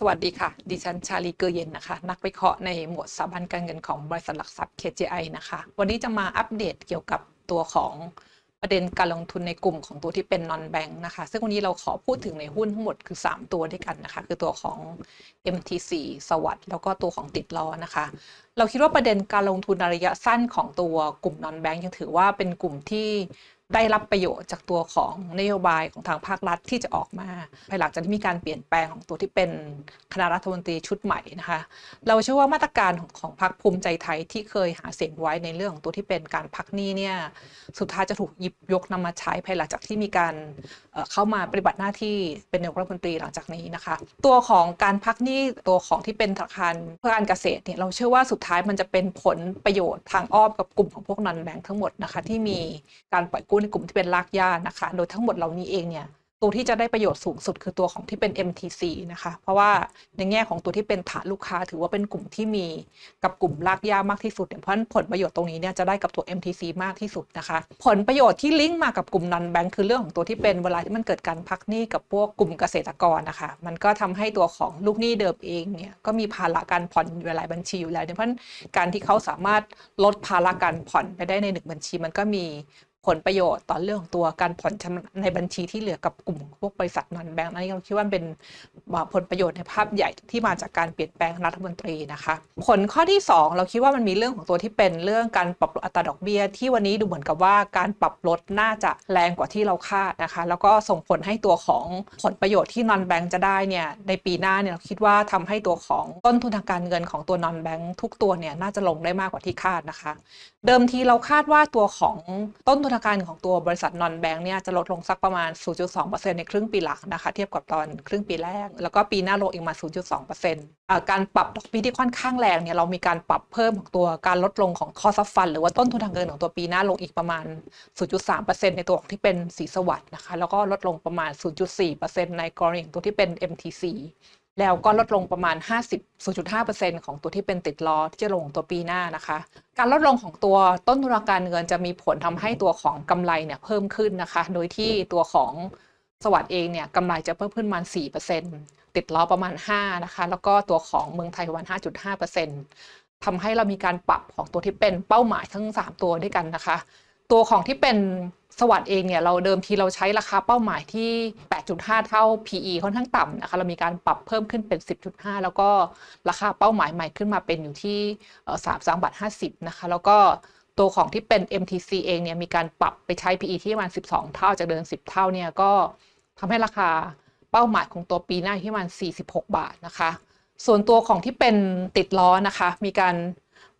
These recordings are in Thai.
สวัสดีค่ะ ดิฉันชาลีเกอเย็นนะคะ นักวิเคราะห์ในหมวดสถาบันการเงินของบริษัทหลักทรัพย์ KGI นะคะ วันนี้จะมาอัปเดตเกี่ยวกับตัวของประเด็นการลงทุนในกลุ่มของตัวที่เป็นนอนแบงค์นะคะ ซึ่งวันนี้เราขอพูดถึงในหุ้นทั้งหมดคือ 3 ตัวด้วยกันนะคะ คือตัวของ MTC สวัสด์แล้วก็ตัวของติดล้อนะคะ เราคิดว่าประเด็นการลงทุนในระยะสั้นของตัวกลุ่ม non bank ยังถือว่าเป็นกลุ่มที่ได้รับประโยชน์จากตัวของนโยบายของทางภาครัฐที่จะออกมาภายหลังจากที่มีการเปลี่ยนแปลงของตัวที่เป็นคณะรัฐมนตรีชุดใหม่นะคะ เราเชื่อว่ามาตรการของของพรรคภูมิใจไทยที่เคยหาเสียงไว้ในเรื่องของตัวที่เป็นการพักหนี้เนี่ยสุดท้ายจะถูกหยิบยกนำมาใช้ภายหลังจากที่มีการเเข้ามาปฏิบัติหน้าที่เป็นนายกรัฐมนตรีหลังจากนี้นะคะ ตัวของการพักหนี้ตัวของที่เป็นธนาคารเพื่อการเกษตรเนี่ยเราเชื่อว่าสุดท้ายมันจะเป็นผลประโยชน์ทางอ้อมกับกลุ่มของพวกนันแบงทั้งหมดนะคะที่มีการปล่อยกู้ในกลุ่มที่เป็นลากย่านะคะ โดยทั้งหมดเหล่านี้เองเนี่ย ตัวที่จะได้ประโยชน์สูงสุดคือตัวของที่เป็น MTC นะคะ เพราะว่าในแง่ของตัวที่เป็นฐานลูกค้า ถือว่าเป็นกลุ่มที่มีกับกลุ่มรากหญ้ามากที่สุดเนี่ยเพราะฉะนั้นผลประโยชน์ตรงนี้เนี่ยจะได้กับตัว MTC มากที่สุดนะคะ ผลประโยชน์ที่ลิงก์มากับกลุ่มนันแบงค์คือเรื่องของตัวที่เป็นเวลาที่มันเกิดการพักหนี้กับพวกกลุ่มเกษตรกรนะคะ มันก็ทำให้ตัวของลูกหนี้เดิมเองเนี่ยก็มีภาระการผ่อนอยู่หลายบัญชีอยู่แล้วเนี่ยเพราะฉะนั้นการที่เขาสามารถลดภาระการผ่อนไปได้ในหนึ่งบัญชี มันก็มี ผลประโยชน์ต่อเรื่องของตัวการผ่อนชำระในบัญชีที่เหลือกับกลุ่มพวกบริษัทนอนแบงก์อันนี้เราคิดว่าเป็นผลประโยชน์ในภาพใหญ่ที่มาจากการเปลี่ยนแปลงรัฐมนตรีนะคะ ผลข้อที่ 2 เราคิดว่ามันมีเรื่องของตัวที่เป็นเรื่องการปรับลดอัตราดอกเบี้ย ที่วันนี้ดูเหมือนกับว่าการปรับลดน่าจะแรงกว่าที่เราคาดนะคะ แล้วก็ส่งผลให้ตัวของผลประโยชน์ที่นอนแบงก์จะได้เนี่ยในปีหน้าเนี่ยเราคิดว่าทำให้ตัวของต้นทุนทางการเงินของตัวนอนแบงก์ทุกตัวเนี่ยน่าจะลงได้มากกว่าที่คาดนะคะ เดิมทีเราคาดว่าตัวของต้นทุนางการของตัวบริษัทนอนแบงค์เนี่ยจะลดลงสักประมาณ 0.2%ในครึ่งปีหลังนะคะเทียบกับตอนครึ่งปีแรก แล้วก็ปีหน้าลงอีกมา 0.2%อ่าการปรับดอกเบี้ยที่ค่อนข้างแรงเนี่ยเรามีการปรับเพิ่มของตัวการลดลงของคอซัฟฟันหรือว่าต้นทุนทางเงินของตัวปีหน้าลงอีกประมาณ 0.3%ในตัวของที่เป็นสีสวัสด์นะคะแล้วก็ลดลงประมาณ 0.4%ในกรณีของตัวที่เป็น MTC แล้วก็ลดลงประมาณ 50.5%ของตัวที่เป็นติดล้อที่จะลงตัวปีหน้านะคะ การลดลงของตัวต้นทุนการเงินจะมีผลทำให้ตัวของกำไรเนี่ยเพิ่มขึ้นนะคะ โดยที่ตัวของสวัสด์เองเนี่ยกำไรจะเพิ่มขึ้นประมาณ 4%ติดล้อประมาณ 5 นะคะ แล้วก็ตัวของเมืองไทยประมาณ 5.5%ทำให้เรามีการปรับของตัวที่เป็นเป้าหมายทั้ง 3 ตัวด้วยกันนะคะ ตัวของที่เป็นสวัสด์เองเนี่ยเราเดิมทีเราใช้ราคาเป้าหมายที่ 8.5 เท่า PE ค่อนข้างต่ำนะคะเรามีการปรับเพิ่มขึ้นเป็น 10.5 แล้วก็ราคาเป้าหมายใหม่ขึ้นมาเป็นอยู่ที่3 3บาท50นะคะแล้วก็ตัวของที่เป็น MTC เองเนี่ยมีการปรับไปใช้ PE ที่ประมาณ 12 เท่าจากเดิม 10 เท่าเนี่ยก็ทำให้ราคาเป้าหมายของตัวปีหน้าที่ประมาณ46 บาทนะคะ ส่วนตัวของที่เป็นติดล้อนะคะ มีการ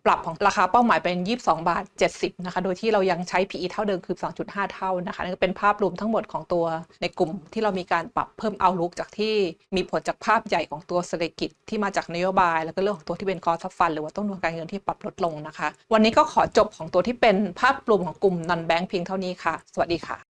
ปรับของราคาเป้าหมายเป็น 22 บาท 70 นะคะ โดยที่เรายังใช้ PE เท่าเดิมคือ 2.5 เท่านะคะนี่นก็เป็นภาพรวมทั้งหมดของตัวในกลุ่มที่เรามีการปรับเพิ่มเอาลุกจากที่มีผลจากภาพใหญ่ของตัวเศรษฐกิจที่มาจากนโยบาย แล้วก็เรื่องของตัวที่เป็นคอซัฟฟันหรือว่าต้นทุนการเงินที่ปรับลดลงนะคะ วันนี้ก็ขอจบของตัวที่เป็นภาพรวมของกลุ่มนอนแบงค์เพียงเท่านี้ค่ะ สวัสดีค่ะ